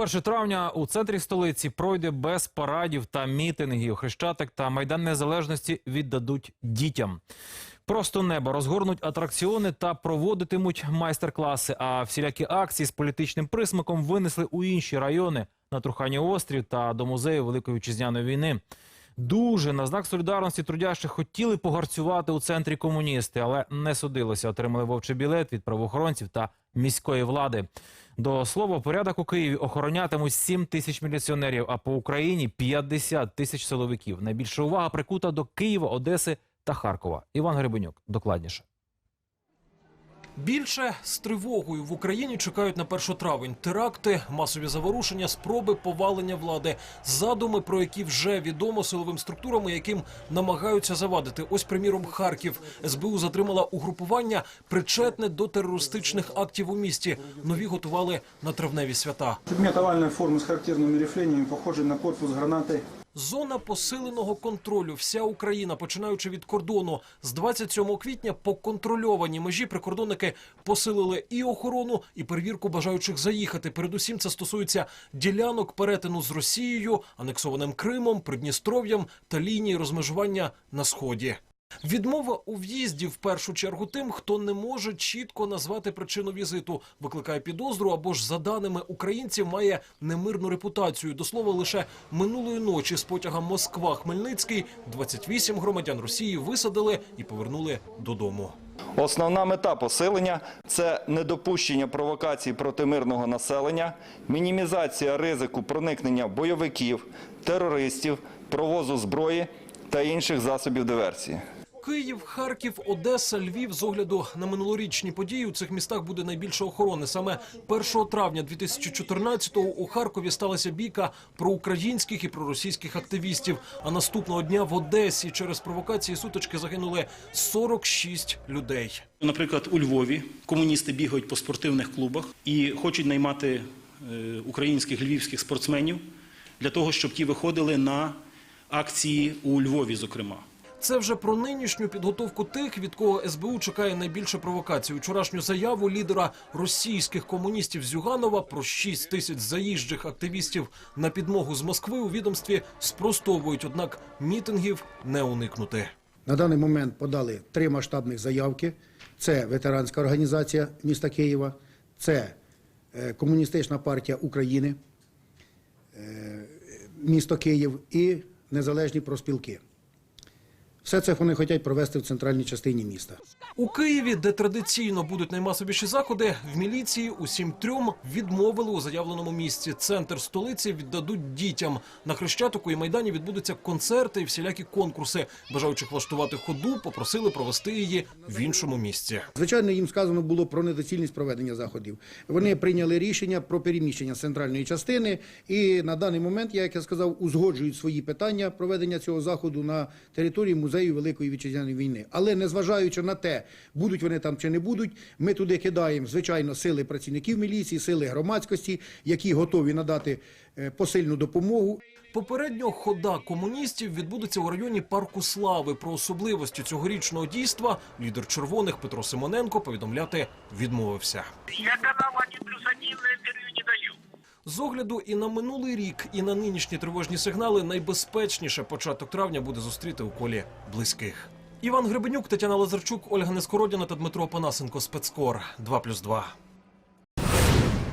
1 травня у центрі столиці пройде без парадів та мітингів. Хрещатик та майдан незалежності віддадуть дітям. Просто небо розгорнуть атракціони та проводитимуть майстер-класи. А всілякі акції з політичним присмаком винесли у інші райони на Трухані острів та до музею Великої вітчизняної війни. Дуже на знак солідарності трудящих хотіли погарцювати у центрі комуністи, але не судилося. Отримали вовчий білет від правоохоронців та міської влади. До слова, порядок у Києві охоронятимуть 7 тисяч міліціонерів, а по Україні 50 тисяч силовиків. Найбільша увага прикута до Києва, Одеси та Харкова. Іван Грибенюк докладніше. Більше з тривогою в Україні чекають на 1 травень теракти, масові заворушення, спроби повалення влади, задуми, про які вже відомо силовим структурам, яким намагаються завадити. Ось, приміром, Харків СБУ затримала угрупування, причетне до терористичних актів у місті. Нові готували на травневі свята. Предмет овальной формы с характерными рифлениями, похожий на корпус гранаты. Зона посиленого контролю. Вся Україна, починаючи від кордону, з 27 квітня по контрольованій межі прикордонники посилили і охорону, і перевірку бажаючих заїхати. Передусім, це стосується ділянок перетину з Росією, анексованим Кримом, Придністров'ям та лінії розмежування на сході. Відмова у в'їзді в першу чергу тим, хто не може чітко назвати причину візиту, викликає підозру або ж за даними українців має немирну репутацію. До слова, лише минулої ночі з потяга Москва Хмельницький 28 громадян Росії висадили і повернули додому. Основна мета посилення це недопущення провокацій проти мирного населення, мінімізація ризику проникнення бойовиків, терористів, провозу зброї та інших засобів диверсії. Київ, Харків, Одеса, Львів з огляду на минулорічні події у цих містах буде найбільше охорони. Саме 1 травня 2014-го у Харкові сталася бійка про українських і проросійських активістів. А наступного дня в Одесі через провокації сутички загинули 46 людей. Наприклад, у Львові комуністи бігають по спортивних клубах і хочуть наймати е, українських львівських спортсменів для того, щоб ті виходили на акції у Львові, зокрема. Це вже про нинішню підготовку тих, від кого СБУ чекає найбільше провокацій. Вчорашню заяву лідера російських комуністів Зюганова про 6 тисяч заїжджих активістів на підмогу з Москви у відомстві спростовують, однак мітингів не уникнути. На даний момент подали три масштабних заявки: це ветеранська організація міста Києва, це е, Комуністична партія України, е, місто Київ і незалежні проспілки. Все це вони хочуть провести в центральній частині міста. У Києві, де традиційно будуть наймасовіші заходи, в міліції усім трьом відмовили у заявленому місці. Центр столиці віддадуть дітям. На Хрещатику і Майдані відбудуться концерти і всілякі конкурси. Бажаючих влаштувати ходу попросили провести її в іншому місці. Звичайно, їм сказано було про недоцільність проведення заходів. Вони прийняли рішення про переміщення центральної частини, і на даний момент, як я сказав, узгоджують свої питання проведення цього заходу на території музею Великої вітчизняної війни. Але незважаючи на те, будуть вони там чи не будуть, ми туди кидаємо звичайно сили працівників міліції, сили громадськості, які готові надати е, посильну допомогу. Попередньо хода комуністів відбудеться у районі парку Слави. Про особливості цьогорічного дійства лідер червоних Петро Симоненко повідомляти відмовився. Я канал 1 плюс 1 на интервью не даю. З огляду і на минулий рік, і на нинішні тривожні сигнали найбезпечніше початок травня буде зустріти у колі близьких. Іван Гребенюк, Тетяна Лазарчук, Ольга Нескородіна та Дмитро Панасенко. Спецкор 2+,2.